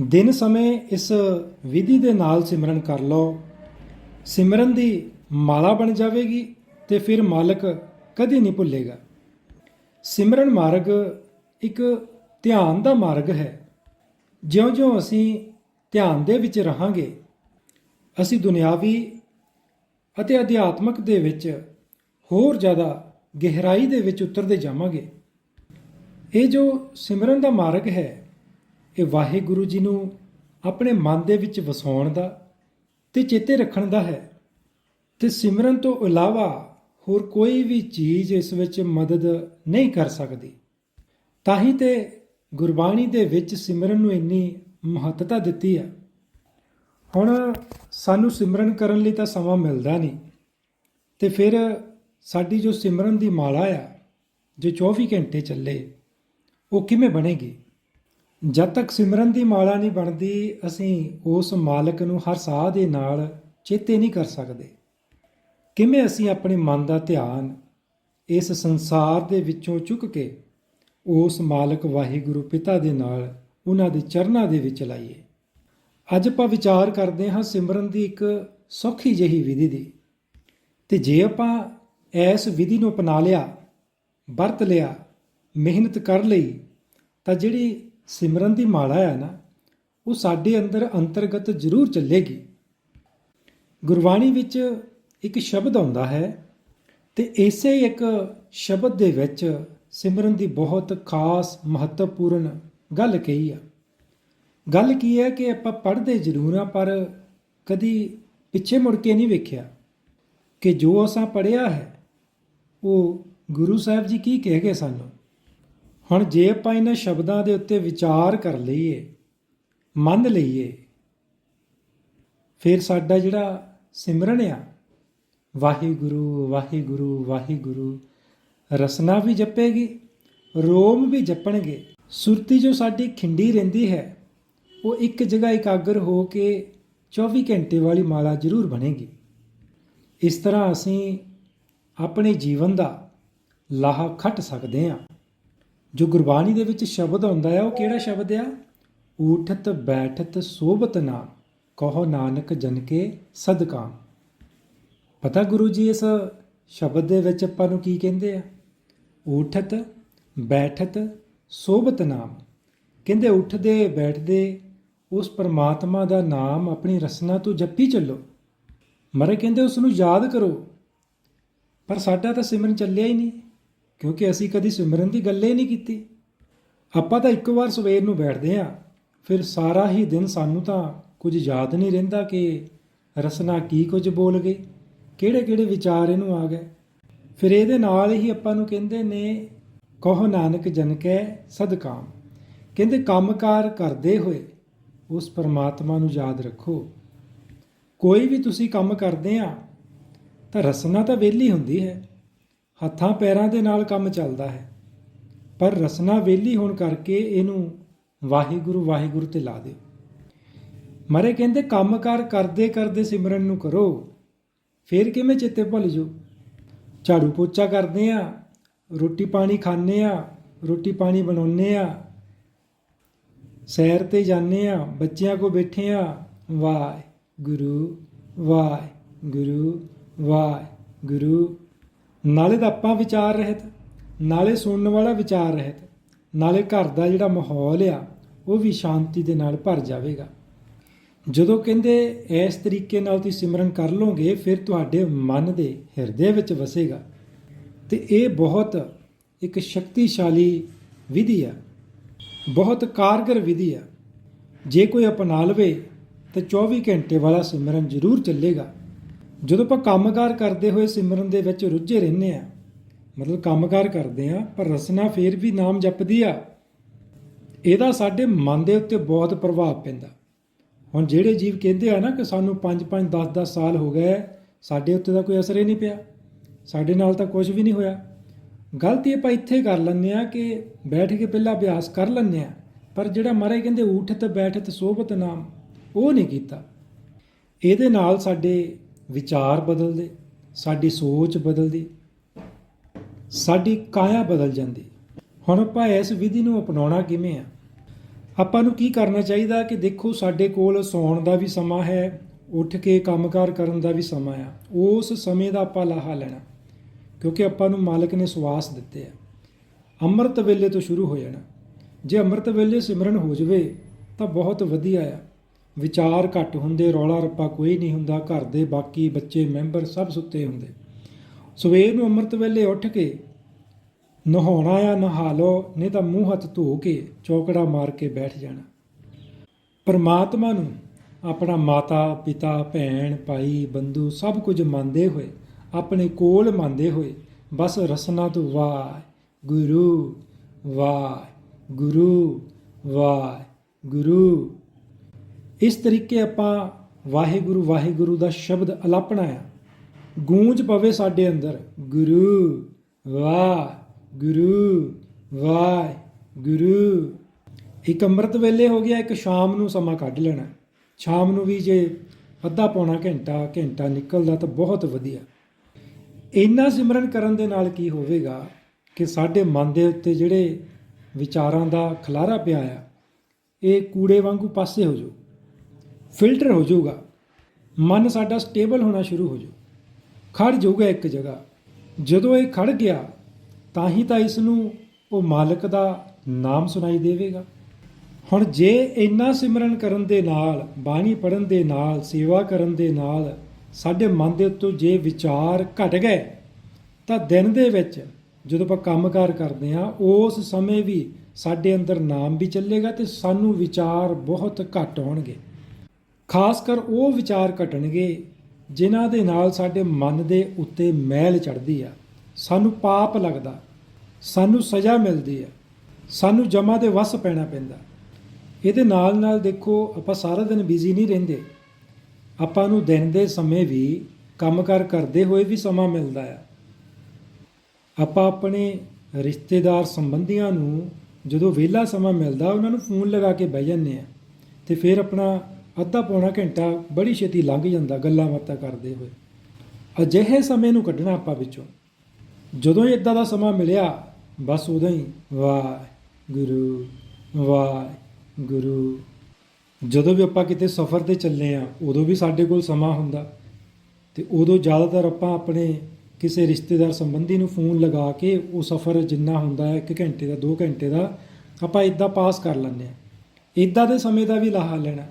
ਦਿਨ ਸਮੇਂ ਇਸ ਵਿਧੀ ਦੇ ਨਾਲ ਸਿਮਰਨ ਕਰ ਲਓ। ਸਿਮਰਨ ਦੀ ਮਾਲਾ ਬਣ ਜਾਵੇਗੀ ਤੇ ਫਿਰ ਮਾਲਕ ਕਦੇ ਨਹੀਂ ਭੁੱਲੇਗਾ। ਸਿਮਰਨ ਮਾਰਗ ਇੱਕ ਧਿਆਨ ਦਾ ਮਾਰਗ ਹੈ। ਜਿਉਂ-ਜਿਉਂ ਅਸੀਂ ਧਿਆਨ ਦੇ ਵਿੱਚ ਰਹਾਂਗੇ, ਅਸੀਂ ਦੁਨਿਆਵੀ ਅਤੇ ਅਧਿਆਤਮਕ ਦੇ ਵਿੱਚ ਹੋਰ ਜ਼ਿਆਦਾ ਗਹਿਰਾਈ ਦੇ ਵਿੱਚ ਉਤਰਦੇ ਜਾਵਾਂਗੇ। ਇਹ ਜੋ ਸਿਮਰਨ ਦਾ ਮਾਰਗ ਹੈ ਇਹ ਵਾਹਿਗੁਰੂ ਜੀ ਨੂੰ ਆਪਣੇ ਮਨ ਦੇ ਵਿੱਚ ਵਸਾਉਣ ਦਾ ਤੇ ਚੇਤੇ ਰੱਖਣ ਦਾ ਹੈ। ਤੇ ਸਿਮਰਨ ਤੋਂ ਇਲਾਵਾ ਹੋਰ ਕੋਈ ਵੀ ਚੀਜ਼ ਇਸ ਵਿੱਚ ਮਦਦ ਨਹੀਂ ਕਰ ਸਕਦੀ। ਤਾਂ ਹੀ ਤੇ ਗੁਰਬਾਣੀ ਦੇ ਵਿੱਚ ਸਿਮਰਨ ਨੂੰ ਇੰਨੀ ਮਹੱਤਤਾ ਦਿੱਤੀ ਹੈ। ਹੁਣ ਸਾਨੂੰ ਸਿਮਰਨ ਕਰਨ ਲਈ ਤਾਂ ਸਮਾਂ ਮਿਲਦਾ ਨਹੀਂ। ਤੇ ਫਿਰ ਸਾਡੀ ਜੋ ਸਿਮਰਨ ਦੀ ਮਾਲਾ ਆ, ਜੋ 24 ਘੰਟੇ ਚੱਲੇ, ਉਹ ਕਿਵੇਂ ਬਣੇਗੀ? ਜਦ ਤੱਕ ਸਿਮਰਨ ਦੀ ਮਾਲਾ ਨਹੀਂ ਬਣਦੀ, ਅਸੀਂ ਉਸ ਮਾਲਕ ਨੂੰ ਹਰ ਸਾਹ ਦੇ ਨਾਲ ਚੇਤੇ ਨਹੀਂ ਕਰ ਸਕਦੇ। ਕਿਵੇਂ ਅਸੀਂ ਆਪਣੇ ਮਨ ਦਾ ਧਿਆਨ ਇਸ ਸੰਸਾਰ ਦੇ ਵਿੱਚੋਂ ਚੁੱਕ ਕੇ ਉਸ ਮਾਲਕ ਵਾਹਿਗੁਰੂ ਪਿਤਾ ਦੇ ਨਾਲ ਉਹਨਾਂ ਦੇ ਚਰਨਾਂ ਦੇ ਵਿੱਚ ਲਾਈਏ? ਅੱਜ ਆਪਾਂ ਵਿਚਾਰ ਕਰਦੇ ਹਾਂ ਸਿਮਰਨ ਦੀ ਇੱਕ ਸੌਖੀ ਜਿਹੀ ਵਿਧੀ ਦੀ। ਤੇ ਜੇ ਆਪਾਂ ਇਸ ਵਿਧੀ ਨੂੰ ਅਪਣਾ ਲਿਆ, ਵਰਤ ਲਿਆ, ਮਿਹਨਤ ਕਰ ਲਈ, ਤਾਂ ਜਿਹੜੀ ਸਿਮਰਨ ਦੀ ਮਾਲਾ ਹੈ ਨਾ, ਉਹ ਸਾਡੇ ਅੰਦਰ ਅੰਤਰਗਤ ਜ਼ਰੂਰ ਚੱਲੇਗੀ। ਗੁਰਬਾਣੀ ਵਿੱਚ ਇੱਕ ਸ਼ਬਦ ਆਉਂਦਾ ਹੈ ਤੇ ਇਸੇ ਇੱਕ ਸ਼ਬਦ ਦੇ ਵਿੱਚ ਸਿਮਰਨ ਦੀ ਬਹੁਤ ਖਾਸ ਮਹੱਤਵਪੂਰਨ ਗੱਲ ਕਹੀ ਆ। ਗੱਲ ਕੀ ਹੈ ਕਿ ਆਪਾਂ ਪੜ੍ਹਦੇ ਜ਼ਰੂਰ ਆ, ਪਰ ਕਦੀ ਪਿੱਛੇ ਮੁੜ ਕੇ ਨਹੀਂ ਵੇਖਿਆ ਕਿ ਜੋ ਅਸਾਂ ਪੜ੍ਹਿਆ ਹੈ, ਉਹ ਗੁਰੂ ਸਾਹਿਬ ਜੀ ਕੀ ਕਹਿ ਗਏ ਸਾਨੂੰ? ਹੁਣ ਜੇ ਆਪਾਂ ਇਹਨਾਂ ਸ਼ਬਦਾਂ ਦੇ ਉੱਤੇ ਵਿਚਾਰ ਕਰ ਲਈਏ, ਮੰਨ ਲਈਏ, ਫਿਰ ਸਾਡਾ ਜਿਹੜਾ ਸਿਮਰਨ ਆ, ਵਾਹਿਗੁਰੂ ਵਾਹਿਗੁਰੂ ਵਾਹਿਗੁਰੂ, ਰਸਨਾ ਵੀ ਜਪੇਗੀ, ਰੋਮ ਵੀ ਜਪਣਗੇ। ਸੁਰਤੀ ਜੋ ਸਾਡੀ ਖਿੰਡੀ ਰਹਿੰਦੀ ਹੈ, ਉਹ ਇੱਕ ਜਗ੍ਹਾ ਇਕਾਗਰ ਹੋ ਕੇ 24 ਘੰਟੇ ਵਾਲੀ ਮਾਲਾ ਜ਼ਰੂਰ ਬਣੇਗੀ। ਇਸ ਤਰ੍ਹਾਂ ਅਸੀਂ ਆਪਣੇ ਜੀਵਨ ਦਾ ਲਾਹਾ ਖੱਟ ਸਕਦੇ ਹਾਂ। ਜੋ ਗੁਰਬਾਣੀ ਦੇ ਵਿੱਚ ਸ਼ਬਦ ਆਉਂਦਾ ਹੈ, ਉਹ ਕਿਹੜਾ ਸ਼ਬਦ ਆ? ਊਠਤ ਬੈਠਤ ਸੋਬਤ ਨਾਮ, ਕਹੋ ਨਾਨਕ ਜਨ ਕੇ ਸਦਕਾ। ਪਤਾ ਗੁਰੂ ਜੀ, ਇਸ ਸ਼ਬਦ ਦੇ ਵਿੱਚ ਆਪਾਂ ਨੂੰ ਕੀ ਕਹਿੰਦੇ ਆ? ਊਠਤ ਬੈਠਤ ਸੋਬਤ ਨਾਮ। ਕਹਿੰਦੇ ਉੱਠਦੇ, ਬੈਠਦੇ, ਉਸ ਪਰਮਾਤਮਾ ਦਾ ਨਾਮ ਆਪਣੀ ਰਸਨਾ ਤੋਂ ਜਪੀ ਚੱਲੋ। ਮਰੇ ਕਹਿੰਦੇ ਉਸ ਨੂੰ ਯਾਦ ਕਰੋ। ਪਰ ਸਾਡਾ ਤਾਂ ਸਿਮਰਨ ਚੱਲਿਆ ਹੀ ਨਹੀਂ। ਕਿਉਂਕਿ ਅਸੀਂ ਕਦੀ ਸਿਮਰਨ ਦੀ ਗੱਲ ਹੀ ਨਹੀਂ ਕੀਤੀ। ਆਪਾਂ ਤਾਂ ਇੱਕ ਵਾਰ ਸਵੇਰ ਨੂੰ ਬੈਠਦੇ ਆਂ ਫਿਰ ਸਾਰਾ ਹੀ ਦਿਨ ਸਾਨੂੰ ਤਾਂ ਕੁਝ ਯਾਦ ਨਹੀਂ ਰਹਿੰਦਾ ਕਿ ਰਸਨਾ ਕੀ ਕੁਝ ਬੋਲ ਗਈ, ਕਿਹੜੇ ਕਿਹੜੇ ਵਿਚਾਰ ਇਹਨੂੰ ਆ ਗਏ। ਫਿਰ ਇਹਦੇ ਨਾਲ ਹੀ ਆਪਾਂ ਨੂੰ ਕਹਿੰਦੇ ਨੇ, ਕਹੋ ਨਾਨਕ ਜਨ ਕੈ ਸਦਕਾਮ। ਕਹਿੰਦੇ ਕੰਮਕਾਰ ਕਰਦੇ ਹੋਏ ਉਸ ਪਰਮਾਤਮਾ ਨੂੰ ਯਾਦ ਰੱਖੋ। ਕੋਈ ਵੀ ਤੁਸੀਂ ਕੰਮ ਕਰਦੇ ਆ ਤਾਂ ਰਸਨਾ ਤਾਂ ਵਿਹਲੀ ਹੁੰਦੀ ਹੈ। ਹੱਥਾਂ ਪੈਰਾਂ ਦੇ ਨਾਲ ਕੰਮ ਚੱਲਦਾ ਹੈ। ਪਰ ਰਸਨਾ ਵਿਹਲੀ ਹੋਣ ਕਰਕੇ ਇਹਨੂੰ ਵਾਹਿਗੁਰੂ ਵਾਹਿਗੁਰੂ ਤੇ ਲਾ ਦਿਓ। ਮਰੇ ਕਹਿੰਦੇ, ਕੰਮਕਾਰ ਕਰਦੇ ਕਰਦੇ ਸਿਮਰਨ ਨੂੰ ਕਰੋ। ਫੇਰ ਕਿਵੇਂ ਚੇਤੇ ਭੁੱਲ ਜੋ ਝਾੜੂ ਪੋਚਾ ਕਰਦੇ ਆ, ਰੋਟੀ ਪਾਣੀ ਖਾਂਦੇ ਆ, ਰੋਟੀ ਪਾਣੀ ਬਣਾਉਂਦੇ ਆ। ਸੈਰ ਤੇ ਜਾਂਦੇ ਆ, ਬੱਚਿਆਂ ਕੋ ਬੈਠੇ ਆ। ਵਾਹਿਗੁਰੂ ਵਾਹਿਗੁਰੂ ਵਾਹਿਗੁਰੂ ਨਾਲੇ ਦਾ ਆਪਾਂ ਵਿਚਾਰ ਰਹਿਤ, ਨਾਲੇ ਸੁਣਨ ਵਾਲਾ ਵਿਚਾਰ ਰਹਿਤ, ਨਾਲੇ ਘਰ ਦਾ ਜਿਹੜਾ ਮਾਹੌਲ ਆ, ਉਹ ਵੀ ਸ਼ਾਂਤੀ ਦੇ ਨਾਲ ਭਰ ਜਾਵੇਗਾ। ਜਦੋਂ ਕਹਿੰਦੇ ਇਸ ਤਰੀਕੇ ਨਾਲ ਤੁਸੀਂ ਸਿਮਰਨ ਕਰ ਲਓਗੇ, ਫਿਰ ਤੁਹਾਡੇ ਮਨ ਦੇ ਹਿਰਦੇ ਵਿੱਚ ਵਸੇਗਾ। ਤੇ ਇਹ ਬਹੁਤ ਇੱਕ ਸ਼ਕਤੀਸ਼ਾਲੀ ਵਿਧੀ ਆ। ਬਹੁਤ ਕਾਰਗਰ ਵਿਧੀ ਆ। ਜੇ ਕੋਈ ਅਪਣਾ ਲਵੇ, ਤਾਂ 24 ਘੰਟੇ ਵਾਲਾ ਸਿਮਰਨ ਜ਼ਰੂਰ ਚੱਲੇਗਾ। ਜਦੋਂ ਆਪਾਂ ਕੰਮਕਾਰ ਕਰਦੇ ਹੋਏ ਸਿਮਰਨ ਦੇ ਵਿੱਚ ਰੁੱਝੇ ਰਹਿੰਦੇ ਆ ਮਤਲਬ ਕੰਮਕਾਰ ਕਰਦੇ ਆ ਪਰ ਰਸਨਾ ਫੇਰ ਵੀ ਨਾਮ ਜਪਦੀ ਆ, ਇਹਦਾ ਸਾਡੇ ਮਨ ਦੇ ਉੱਤੇ ਬਹੁਤ ਪ੍ਰਭਾਵ ਪੈਂਦਾ। ਹੁਣ ਜਿਹੜੇ ਜੀਵ ਕਹਿੰਦੇ ਆ ਨਾ ਕਿ ਸਾਨੂੰ 5-5 10-10 ਸਾਲ ਹੋ ਗਏ, ਸਾਡੇ ਉੱਤੇ ਤਾਂ ਕੋਈ ਅਸਰ ਹੀ ਨਹੀਂ ਪਿਆ, ਸਾਡੇ ਨਾਲ ਤਾਂ ਕੁਝ ਵੀ ਨਹੀਂ ਹੋਇਆ। ਗਲਤੀ ਆਪਾਂ ਇੱਥੇ ਕਰ ਲੈਂਦੇ ਆ ਕਿ ਬੈਠ ਕੇ ਪਹਿਲਾਂ ਅਭਿਆਸ ਕਰ ਲੈਂਦੇ ਆ ਪਰ ਜਿਹੜਾ ਮਹਾਰਾਜ ਕਹਿੰਦੇ, ਉਠਤ, ਬੈਠਤ, ਸੋਭਤ ਨਾਮ, ਉਹ ਨਹੀਂ ਕੀਤਾ। ਇਹਦੇ ਨਾਲ ਸਾਡੇ ਵਿਚਾਰ ਬਦਲਦੇ, ਸਾਡੀ ਸੋਚ ਬਦਲਦੀ, ਸਾਡੀ ਕਾਇਆ ਬਦਲ ਜਾਂਦੀ। ਹੁਣ ਆਪਾਂ ਇਸ ਵਿਧੀ ਨੂੰ ਅਪਣਾਉਣਾ ਕਿਵੇਂ ਆ? ਆਪਾਂ ਨੂੰ ਕੀ ਕਰਨਾ ਚਾਹੀਦਾ ਕਿ ਦੇਖੋ ਸਾਡੇ ਕੋਲ ਸੌਣ ਦਾ ਵੀ ਸਮਾਂ ਹੈ, ਉੱਠ ਕੇ ਕੰਮਕਾਰ ਕਰਨ ਦਾ ਵੀ ਸਮਾਂ ਆ। ਉਸ ਸਮੇਂ ਦਾ ਆਪਾਂ ਲਾਹਾ ਲੈਣਾ, ਕਿਉਂਕਿ ਆਪਾਂ ਨੂੰ ਮਾਲਕ ਨੇ ਸਵਾਸ ਦਿੱਤੇ ਆ। ਅੰਮ੍ਰਿਤ ਵੇਲੇ ਤੋਂ ਸ਼ੁਰੂ ਹੋ ਜਾਣਾ। ਜੇ ਅੰਮ੍ਰਿਤ ਵੇਲੇ ਸਿਮਰਨ ਹੋ ਜਵੇ, ਤਾਂ ਬਹੁਤ ਵਧੀਆ ਆ। ਵਿਚਾਰ ਘੱਟ ਹੁੰਦੇ, ਰੌਲਾ ਰੱਪਾ ਕੋਈ ਨਹੀਂ ਹੁੰਦਾ, ਘਰ ਦੇ ਬਾਕੀ ਬੱਚੇ ਮੈਂਬਰ ਸਭ ਸੁੱਤੇ ਹੁੰਦੇ। ਸਵੇਰ ਨੂੰ ਅੰਮ੍ਰਿਤ ਵੇਲੇ ਉੱਠ ਕੇ ਨਹਾਉਣਾ ਆ ਨਹਾ ਲਓ, ਨਹੀਂ ਤਾਂ ਮੂੰਹ ਹੱਥ ਧੋ ਕੇ ਚੌਕੜਾ ਮਾਰ ਕੇ ਬੈਠ ਜਾਣਾ। ਪਰਮਾਤਮਾ ਨੂੰ ਆਪਣਾ ਮਾਤਾ, ਪਿਤਾ, ਭੈਣ, ਭਾਈ, ਬੰਧੂ ਸਭ ਕੁਝ ਮੰਨਦੇ ਹੋਏ, ਆਪਣੇ ਕੋਲ ਮੰਨਦੇ ਹੋਏ ਬਸ ਰਸਨਾ ਤੋਂ ਵਾਹ ਗੁਰੂ ਵਾਹ ਗੁਰੂ ਵਾਹ, ਗੁਰੂ ਇਸ ਤਰੀਕੇ ਆਪਾਂ ਵਾਹਿਗੁਰੂ ਵਾਹਿਗੁਰੂ ਦਾ ਸ਼ਬਦ ਅਲਾਪਣਾ ਆ। ਗੂੰਜ ਪਵੇ ਸਾਡੇ ਅੰਦਰ। ਗੁਰੂ, ਵਾਹ ਗੁਰੂ ਵਾਹ, ਗੁਰੂ। ਇੱਕ ਅੰਮ੍ਰਿਤ ਵੇਲੇ ਹੋ ਗਿਆ, ਇੱਕ ਸ਼ਾਮ ਨੂੰ ਸਮਾਂ ਕੱਢ ਲੈਣਾ। ਸ਼ਾਮ ਨੂੰ ਵੀ ਜੇ ਅੱਧਾ ਪੌਣਾ ਘੰਟਾ ਘੰਟਾ ਨਿਕਲਦਾ ਤਾਂ ਬਹੁਤ ਵਧੀਆ। ਇੰਨਾ ਸਿਮਰਨ ਕਰਨ ਦੇ ਨਾਲ ਕੀ ਹੋਵੇਗਾ ਕਿ ਸਾਡੇ ਮਨ ਦੇ ਉੱਤੇ ਜਿਹੜੇ ਵਿਚਾਰਾਂ ਦਾ ਖਲਾਰਾ ਪਿਆ ਆ, ਇਹ ਕੂੜੇ ਵਾਂਗੂ ਪਾਸੇ ਹੋ ਜਾਊ। ਫਿਲਟਰ ਹੋ ਜਾਊਗਾ। ਮਨ ਸਾਡਾ ਸਟੇਬਲ ਹੋਣਾ ਸ਼ੁਰੂ ਹੋ ਜਾਊ। ਖੜ ਜਾਊਗਾ ਇੱਕ ਜਗ੍ਹਾ। ਜਦੋਂ ਇਹ ਖੜ ਗਿਆ, ਤਾਂ ਹੀ ਤਾਂ ਇਸ ਨੂੰ ਉਹ ਮਾਲਕ ਦਾ ਨਾਮ ਸੁਣਾਈ ਦੇਵੇਗਾ। ਹੁਣ ਜੇ ਇੰਨਾ ਸਿਮਰਨ ਕਰਨ ਦੇ ਨਾਲ, ਬਾਣੀ ਪੜਨ ਦੇ ਨਾਲ, ਸੇਵਾ ਕਰਨ ਦੇ ਨਾਲ ਸਾਡੇ ਮਨ ਦੇ ਉੱਤੋਂ ਜੇ ਵਿਚਾਰ ਘਟ ਗਏ, ਤਾਂ ਦਿਨ ਦੇ ਵਿੱਚ ਜਦੋਂ ਆਪਾਂ ਕੰਮਕਾਰ ਕਰਦੇ ਹਾਂ, ਉਸ ਸਮੇਂ ਵੀ ਸਾਡੇ ਅੰਦਰ ਨਾਮ ਵੀ ਚੱਲੇਗਾ ਤੇ ਸਾਨੂੰ ਵਿਚਾਰ ਬਹੁਤ ਘੱਟ ਆਉਣਗੇ ਖਾਸ ਕਰ ਉਹ ਵਿਚਾਰ ਘਟਣਗੇ ਜਿਨ੍ਹਾਂ ਦੇ ਨਾਲ ਸਾਡੇ ਮਨ ਦੇ ਉੱਤੇ ਮਹਿਲ ਚੜਦੀ ਆ। ਸਾਨੂੰ ਪਾਪ ਲੱਗਦਾ, ਸਾਨੂੰ ਸਜ਼ਾ ਮਿਲਦੀ ਆ, ਸਾਨੂੰ ਜਮਾ ਦੇ ਵਸ ਪੈਣਾ ਪੈਂਦਾ। ਇਹਦੇ ਨਾਲ ਨਾਲ ਦੇਖੋ, ਆਪਾਂ ਸਾਰਾ ਦਿਨ ਬਿਜ਼ੀ ਨਹੀਂ ਰਹਿੰਦੇ। ਆਪਾਂ ਨੂੰ ਦਿਨ ਦੇ ਸਮੇਂ ਵੀ ਕੰਮਕਾਰ ਕਰਦੇ ਹੋਏ ਵੀ ਸਮਾਂ ਮਿਲਦਾ ਆ। ਆਪਾਂ ਆਪਣੇ ਰਿਸ਼ਤੇਦਾਰ ਸੰਬੰਧੀਆਂ ਨੂੰ ਜਦੋਂ ਵਿਹਲਾ ਸਮਾਂ ਮਿਲਦਾ, ਉਹਨਾਂ ਨੂੰ ਫੋਨ ਲਗਾ ਕੇ ਬਹਿ ਜਾਂਦੇ ਆ ਤੇ ਫਿਰ ਆਪਣਾ ਅੱਧਾ ਪੌਣਾ ਘੰਟਾ ਬੜੀ ਛੇਤੀ ਲੰਘ ਜਾਂਦਾ ਗੱਲਾਂ ਬਾਤਾਂ ਕਰਦੇ ਹੋਏ। ਅਜਿਹੇ ਸਮੇਂ ਨੂੰ ਕੱਢਣਾ ਆਪਾਂ ਵਿੱਚੋਂ। ਜਦੋਂ ਇਦਾਂ ਦਾ ਸਮਾਂ ਮਿਲਿਆ, ਬਸ ਉਦੋਂ ਹੀ ਵਾਹ ਗੁਰੂ ਵਾਹ ਗੁਰੂ ਜਦੋਂ ਵੀ ਆਪਾਂ ਕਿਤੇ ਸਫ਼ਰ ਤੇ ਚੱਲੇ ਆ, ਉਦੋਂ ਵੀ ਸਾਡੇ ਕੋਲ ਸਮਾਂ ਹੁੰਦਾ। ਤੇ ਉਦੋਂ ਜ਼ਿਆਦਾਤਰ ਆਪਾਂ ਆਪਣੇ ਕਿਸੇ ਰਿਸ਼ਤੇਦਾਰ ਸੰਬੰਧੀ ਨੂੰ ਫੋਨ ਲਗਾ ਕੇ ਉਹ ਸਫ਼ਰ ਜਿੰਨਾ ਹੁੰਦਾ ਹੈ 1 ਘੰਟੇ ਦਾ 2 ਘੰਟੇ ਦਾ, ਆਪਾਂ ਇਦਾਂ ਪਾਸ ਕਰ ਲੈਂਦੇ ਆ। ਇਦਾਂ ਦੇ ਸਮੇਂ ਦਾ ਵੀ ਲਾਹਾ ਲੈਣਾ।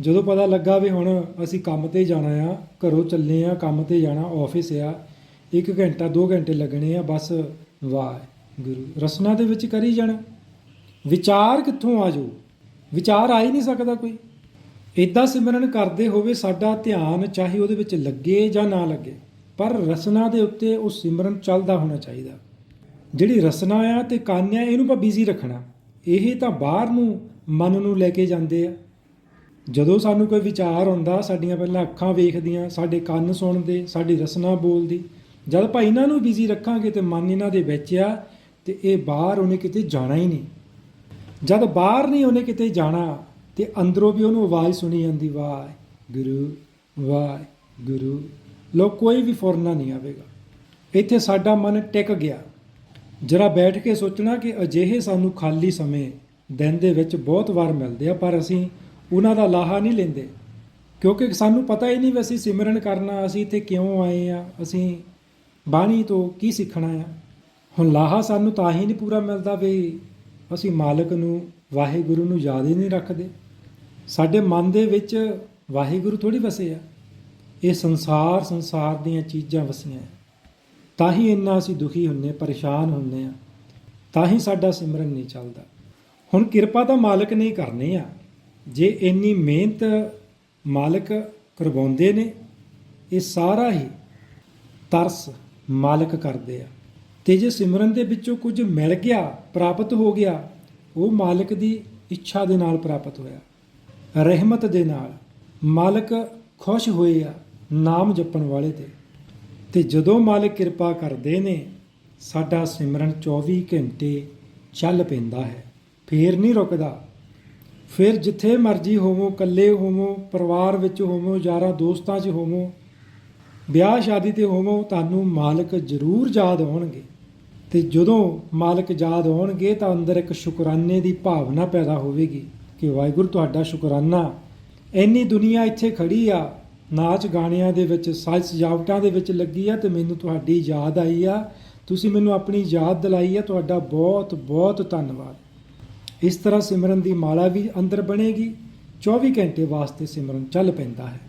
ਜਦੋਂ ਪਤਾ ਲੱਗਾ ਵੀ ਹੁਣ ਅਸੀਂ ਕੰਮ ਤੇ ਜਾਣਾ ਆ, ਘਰੋਂ ਚੱਲੇ ਆ, ਕੰਮ ਤੇ ਜਾਣਾ ਆਫਿਸ ਆ 1 ਘੰਟਾ 2 ਘੰਟੇ ਲੱਗਣੇ ਆ, ਬਸ ਵਾਹ ਗੁਰੂ ਰਸਨਾ ਦੇ ਵਿੱਚ ਕਰੀ ਜਾਣਾ। ਵਿਚਾਰ ਕਿੱਥੋਂ ਆ ਜਾਊ? ਵਿਚਾਰ ਆ ਹੀ ਨਹੀਂ ਸਕਦਾ ਕੋਈ। ਇਦਾਂ ਸਿਮਰਨ ਕਰਦੇ ਹੋਵੇ ਸਾਡਾ ਧਿਆਨ ਚਾਹੇ ਉਹਦੇ ਵਿੱਚ ਲੱਗੇ ਜਾਂ ਨਾ ਲੱਗੇ, ਪਰ ਰਸਨਾ ਦੇ ਉੱਤੇ ਉਹ ਸਿਮਰਨ ਚੱਲਦਾ ਹੋਣਾ ਚਾਹੀਦਾ। ਜਿਹੜੀ ਰਸਨਾ ਆ ਤੇ ਕੰਨ ਆ ਇਹਨੂੰ ਆਪਾਂ ਬਿਜ਼ੀ ਰੱਖਣਾ। ਇਹ ਤਾਂ ਬਾਹਰ ਨੂੰ, ਮਨ ਨੂੰ ਲੈ ਕੇ ਜਾਂਦੇ ਆ। ਜਦੋਂ ਸਾਨੂੰ ਕੋਈ ਵਿਚਾਰ ਆਉਂਦਾ, ਸਾਡੀਆਂ ਪਹਿਲਾਂ ਅੱਖਾਂ ਵੇਖਦੀਆਂ, ਸਾਡੇ ਕੰਨ ਸੁਣਦੇ, ਸਾਡੀ ਰਸਨਾ ਬੋਲਦੀ, ਜਦ ਭਾਈ ਇਹਨਾਂ ਨੂੰ ਬਿਜ਼ੀ ਰੱਖਾਂਗੇ ਤੇ ਮਨ ਇਹਨਾਂ ਦੇ ਵਿੱਚ ਆ, ਤੇ ਇਹ ਬਾਹਰ ਉਹਨੇ ਕਿਤੇ ਜਾਣਾ ਹੀ ਨਹੀਂ। ਜਦ ਬਾਹਰ ਨਹੀਂ ਉਹਨੇ ਕਿਤੇ ਜਾਣਾ, ਤੇ ਅੰਦਰੋਂ ਵੀ ਉਹਨੂੰ ਆਵਾਜ਼ ਸੁਣੀ ਜਾਂਦੀ, ਵਾਹ ਗੁਰੂ ਵਾਹ ਗੁਰੂ। ਲੋ ਕੋਈ ਵੀ ਫੁਰਨਾ ਨਹੀਂ ਆਵੇਗਾ। ਇੱਥੇ ਸਾਡਾ ਮਨ ਟਿਕ ਗਿਆ। ਜਰਾ ਬੈਠ ਕੇ ਸੋਚਣਾ ਕਿ ਅਜਿਹੇ ਸਾਨੂੰ ਖਾਲੀ ਸਮੇਂ ਦਿਨ ਦੇ ਵਿੱਚ ਬਹੁਤ ਵਾਰ ਮਿਲਦੇ ਆ, ਪਰ ਅਸੀਂ ਉਹਨਾਂ ਦਾ ਲਾਹਾ ਨਹੀਂ ਲੈਂਦੇ। ਕਿਉਂਕਿ ਸਾਨੂੰ ਪਤਾ ਹੀ ਨਹੀਂ ਵੀ ਅਸੀਂ ਸਿਮਰਨ ਕਰਨਾ, ਅਸੀਂ ਇੱਥੇ ਕਿਉਂ ਆਏ ਆ, ਅਸੀਂ ਬਾਣੀ ਤੋਂ ਕੀ ਸਿੱਖਣਾ ਆ। ਹੁਣ ਲਾਹਾ ਸਾਨੂੰ ਤਾਂ ਹੀ ਨਹੀਂ ਪੂਰਾ ਮਿਲਦਾ ਵੀ ਅਸੀਂ ਮਾਲਕ ਨੂੰ, ਵਾਹਿਗੁਰੂ ਨੂੰ ਯਾਦ ਹੀ ਨਹੀਂ ਰੱਖਦੇ। ਸਾਡੇ ਮਨ ਦੇ ਵਿੱਚ ਵਾਹਿਗੁਰੂ ਥੋੜੀ ਵਸੇ ਆ। ਇਹ ਸੰਸਾਰ ਸੰਸਾਰ ਦੀਆਂ ਚੀਜ਼ਾਂ ਵਸੀਆਂ ਤਾਂ ਹੀ ਇੰਨਾ ਅਸੀਂ ਦੁਖੀ ਹੁੰਨੇ ਪਰੇਸ਼ਾਨ ਹੁੰਨੇ ਆ। ਤਾਂ ਹੀ ਸਾਡਾ ਸਿਮਰਨ ਨਹੀਂ ਚੱਲਦਾ। ਹੁਣ ਕਿਰਪਾ ਤਾਂ ਮਾਲਕ ਨੇ ਹੀ ਕਰਨੀ ਆ। ਜੇ ਇੰਨੀ ਮਿਹਨਤ ਮਾਲਕ ਕਰਵਾਉਂਦੇ ਨੇ, ਇਹ ਸਾਰਾ ਹੀ ਤਰਸ ਮਾਲਕ ਕਰਦੇ ਆ। ਤੇ ਜੇ ਸਿਮਰਨ ਦੇ ਵਿੱਚੋਂ ਕੁਝ ਮਿਲ ਗਿਆ, ਪ੍ਰਾਪਤ ਹੋ ਗਿਆ, ਉਹ ਮਾਲਕ ਦੀ ਇੱਛਾ ਦੇ ਨਾਲ ਪ੍ਰਾਪਤ ਹੋਇਆ। ਰਹਿਮਤ ਦੇ ਨਾਲ ਮਾਲਕ ਖੁਸ਼ ਹੋਏ ਆ ਨਾਮ ਜਪਣ ਵਾਲੇ ਤੇ। ਤੇ ਜਦੋਂ ਮਾਲਕ ਕਿਰਪਾ ਕਰਦੇ ਨੇ, ਸਾਡਾ ਸਿਮਰਨ 24 ਘੰਟੇ ਚੱਲ ਪੈਂਦਾ ਹੈ। ਫੇਰ ਨਹੀਂ ਰੁਕਦਾ। ਫਿਰ ਜਿੱਥੇ ਮਰਜ਼ੀ ਹੋਵੋ, ਇਕੱਲੇ ਹੋਵੋ, ਪਰਿਵਾਰ ਵਿੱਚ ਹੋਵੋ, ਯਾਰਾਂ ਦੋਸਤਾਂ 'ਚ ਹੋਵੋ, ਵਿਆਹ ਸ਼ਾਦੀ ਤੇ ਹੋਵੋ, ਤੁਹਾਨੂੰ ਮਾਲਕ ਜ਼ਰੂਰ ਯਾਦ ਆਉਣਗੇ। ਤੇ ਜਦੋਂ ਮਾਲਕ ਯਾਦ ਆਉਣਗੇ ਤਾਂ ਅੰਦਰ ਇੱਕ ਸ਼ੁਕਰਾਨੇ ਦੀ ਭਾਵਨਾ ਪੈਦਾ ਹੋਵੇਗੀ ਕਿ ਵਾਹਿਗੁਰੂ, ਤੁਹਾਡਾ ਸ਼ੁਕਰਾਨਾ। ਇੰਨੀ ਦੁਨੀਆ ਇੱਥੇ ਖੜੀ ਆ, ਨਾਚ ਗਾਣਿਆਂ ਦੇ ਵਿੱਚ, ਸਾਜ ਸਜਾਵਟਾਂ ਦੇ ਵਿੱਚ ਲੱਗੀ ਆ ਤੇ ਮੈਨੂੰ ਤੁਹਾਡੀ ਯਾਦ ਆਈ ਆ। ਤੁਸੀਂ ਮੈਨੂੰ ਆਪਣੀ ਯਾਦ ਦਿਲਾਈ ਆ, ਤੁਹਾਡਾ ਬਹੁਤ ਬਹੁਤ ਧੰਨਵਾਦ। ਇਸ ਤਰ੍ਹਾਂ ਸਿਮਰਨ ਦੀ ਮਾਲਾ ਵੀ ਅੰਦਰ ਬਣੇਗੀ। 24 ਘੰਟੇ ਵਾਸਤੇ ਸਿਮਰਨ ਚੱਲ ਪੈਂਦਾ ਹੈ।